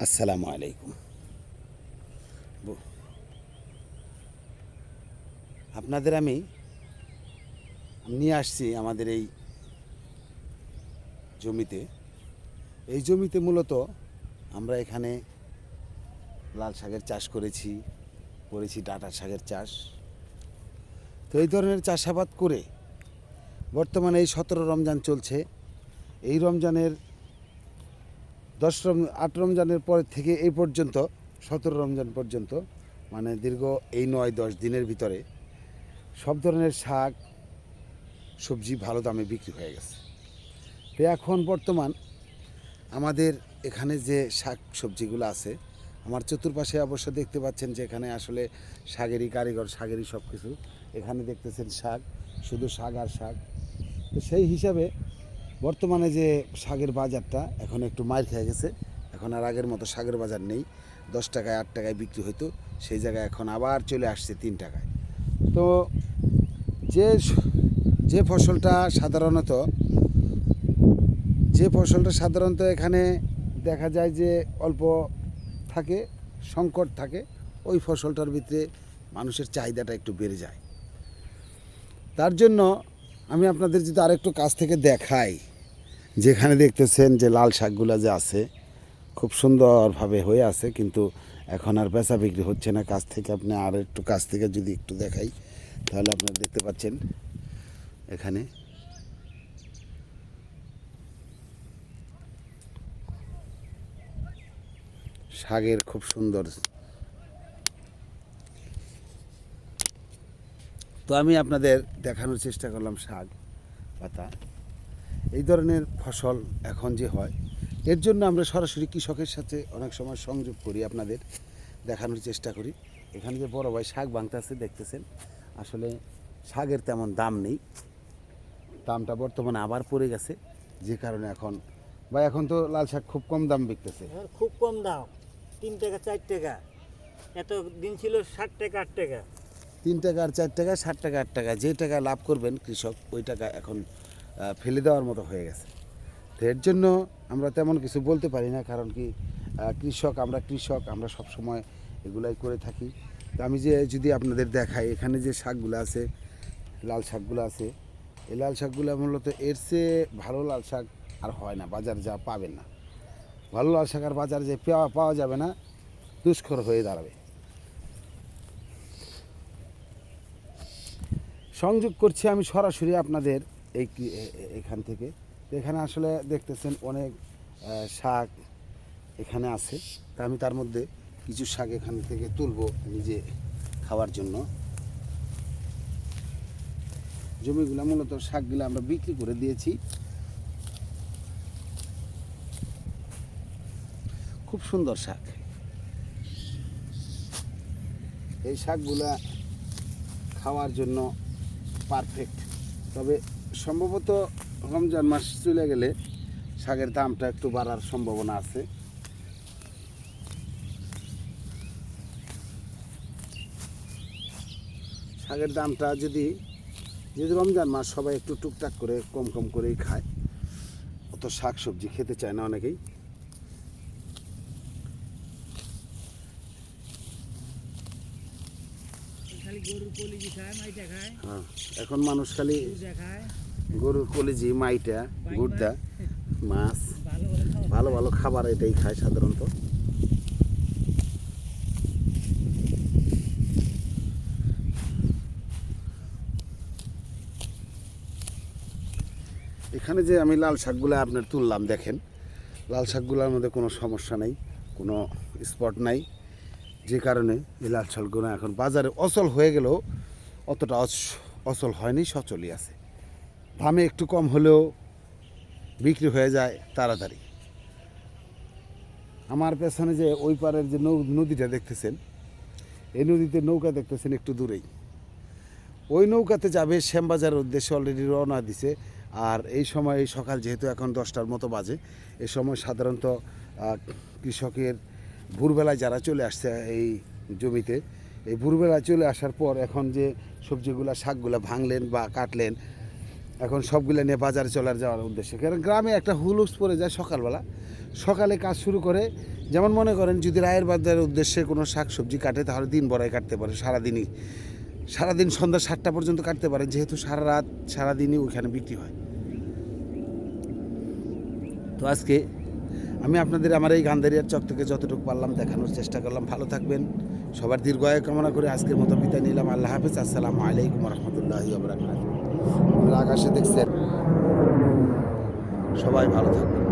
আসসালামু আলাইকুম। আপনাদের আমি নিয়ে আসছি আমাদের এই জমিতে। এই জমিতে মূলত আমরা এখানে লাল শাকের চাষ করেছি করেছি ডাটা শাকের চাষ। তো এই ধরনের চাষাবাদ করে বর্তমানে এই সতেরো রমজান চলছে। এই রমজানের দশ রম, আট রমজানের পর থেকে এই পর্যন্ত, সতেরো রমজান পর্যন্ত মানে দীর্ঘ এই নয়, দশ দিনের ভিতরে সব ধরনের শাক, সবজি ভালো দামে বিক্রি হয়ে গেছে। তো এখন বর্তমান আমাদের এখানে যে শাক সবজিগুলো আছে, আমার চতুর্পাশে অবশ্য দেখতে পাচ্ছেন যে এখানে আসলে শাকেরই কারিগর, শাকেরই সব কিছু এখানে দেখতেছেন শাক, শুধু শাক আর শাক। তো সেই হিসাবে বর্তমানে যে শাকের বাজারটা এখন একটু মার খেয়ে গেছে, এখন আর আগের মতো শাকের বাজার নেই। দশ টাকায়, আট টাকায় বিক্রি হতো সেই জায়গায় এখন আবার চলে আসছে তিন টাকায়। তো যে যে ফসলটা সাধারণত, যে ফসলটা সাধারণত এখানে দেখা যায় যে অল্প থাকে, সংকট থাকে, ওই ফসলটার ভিতরে মানুষের চাহিদাটা একটু বেড়ে যায়। তার জন্য আমি আপনাদের যদি আরেকটু কাছ থেকে দেখাই। যেখানে দেখতেছেন যে লাল শাকগুলো যে আছে, খুব সুন্দরভাবে হয়ে আছে, কিন্তু এখন আর বেচা বিক্রি হচ্ছে না। কাছ থেকে আপনি আর একটু কাছ থেকে যদি একটু দেখাই, তাহলে আপনারা দেখতে পাচ্ছেন এখানে। শাকের খুব সুন্দর। তো আমি আপনাদের দেখানোর চেষ্টা করলাম শাক, পাতা। এই ধরনের ফসল এখন যে হয় এর জন্য আমরা সরাসরি কৃষকের সাথে অনেক সময় সংযোগ করি আপনাদের দেখানোর চেষ্টা করি। এখানে যে বড় ভাই শাক ভাঙতেছে দেখতেছেন? আসলে শাকের তেমন দাম নেই। দামটা বর্তমানে আবার পড়ে গেছে যে কারণে এখন বা এখন তো লাল শাক খুব কম দাম বিকতেছে। এখন খুব কম দাম। তিন টাকা চার টাকা। এত দিন ছিল ষাট টাকা আট টাকা। তিন টাকা আর চার টাকা ষাট টাকা আট টাকা। যে টাকা লাভ করবেন কৃষক ওই টাকা এখন ফেলে দেওয়ার মতো হয়ে গেছে। তো এর জন্য আমরা তেমন কিছু বলতে পারি না, কারণ কি কৃষক, আমরা কৃষক, আমরা সব সময় এগুলাই করে থাকি। তো আমি যে, যদি আপনাদের দেখাই, এখানে যে শাকগুলো আছে, লাল শাকগুলো আছে, এই লাল শাকগুলো মূলত এর চেয়ে ভালো লাল শাক আর হয় না, বাজার যা পাবেন না। ভালো লাল শাক আর বাজারে যে পাওয়া পাওয়া যাবে না, দুষ্কর হয়ে দাঁড়াবে। সংযোগ করছি আমি সরাসরি আপনাদের এই এখান থেকে। এখানে আসলে দেখতেছেন অনেক শাক এখানে আছে। তা আমি তার মধ্যে কিছু শাক এখান থেকে তুলবো নিজে খাওয়ার জন্য। জমিগুলো মূলত শাকগুলো আমরা বিক্রি করে দিয়েছি। খুব সুন্দর শাক। এই শাকগুলা খাওয়ার জন্য পারফেক্ট তবে সম্ভবত রমজান মাস চলে গেলে শাকের দামটা একটু বাড়ার সম্ভাবনা আছে। শাকের দামটা যদি যদি রমজান মাস সবাই একটু টুকটাক করে কম কম করেই খায় অত শাক সবজি খেতে চায় না অনেকেই। হ্যাঁ এখন মানুষ খালি গরুর কলিজি মাইটা গুড়দা মাছ, ভালো ভালো খাবার এটাই খায় সাধারণত। এখানে যে আমি লাল শাকগুলো আপনার তুললাম, দেখেন। লাল শাকগুলোর মধ্যে কোনো সমস্যা নেই, কোনো স্পট নাই। যে কারণে এই লাল শাকগুলো এখন বাজারে অচল হয়ে গেলেও অতটা অচ- অচল হয়নি, সচলই আছে। দামে একটু কম হলেও বিক্রি হয়ে যায় তাড়াতাড়ি। আমার পেছনে যে ওই পারের যে নৌ নদীটা দেখতেছেন, এই নদীতে নৌকা দেখতেছেন একটু দূরেই। ওই নৌকাতে যাবে শ্যামবাজারের উদ্দেশ্যে অলরেডি রওনা দিছে। আর এই সময়, এই সকাল যেহেতু এখন দশটার মতো বাজে, এই সময় সাধারণত কৃষকের ভোরবেলায় যারা চলে আসছে এই জমিতে, এই ভোরবেলায় চলে আসার পর এখন যে সবজিগুলা, শাকগুলা ভাঙলেন বা কাটলেন এখন সবগুলো নিয়ে বাজারে চলার যাওয়ার উদ্দেশ্যে। কারণ গ্রামে একটা হুলুস পড়ে যায় সকালবেলা। সকালে কাজ শুরু করে, যেমন মনে করেন যদি রায়ের বাজারের উদ্দেশ্যে কোনো শাক সবজি কাটে, তাহলে দিন বড়াই কাটতে পারে, সারাদিনই। সারাদিন সন্ধ্যা সাতটা পর্যন্ত কাটতে পারে যেহেতু সারা রাত, সারাদিনই ওইখানে বিক্রি হয়। তো আজকে আমি আপনাদের আমার এই গান্ধারিয়ার চক থেকে যতটুকু পারলাম দেখানোর চেষ্টা করলাম। ভালো থাকবেন, সবার দীর্ঘায়ু কামনা করে আজকের মতো বিদায় নিলাম। আল্লাহ হাফিজ, আসসালামু আলাইকুম রহমতুল্লাহ আকাশে দেখছেন। সবাই ভালো থাকবেন।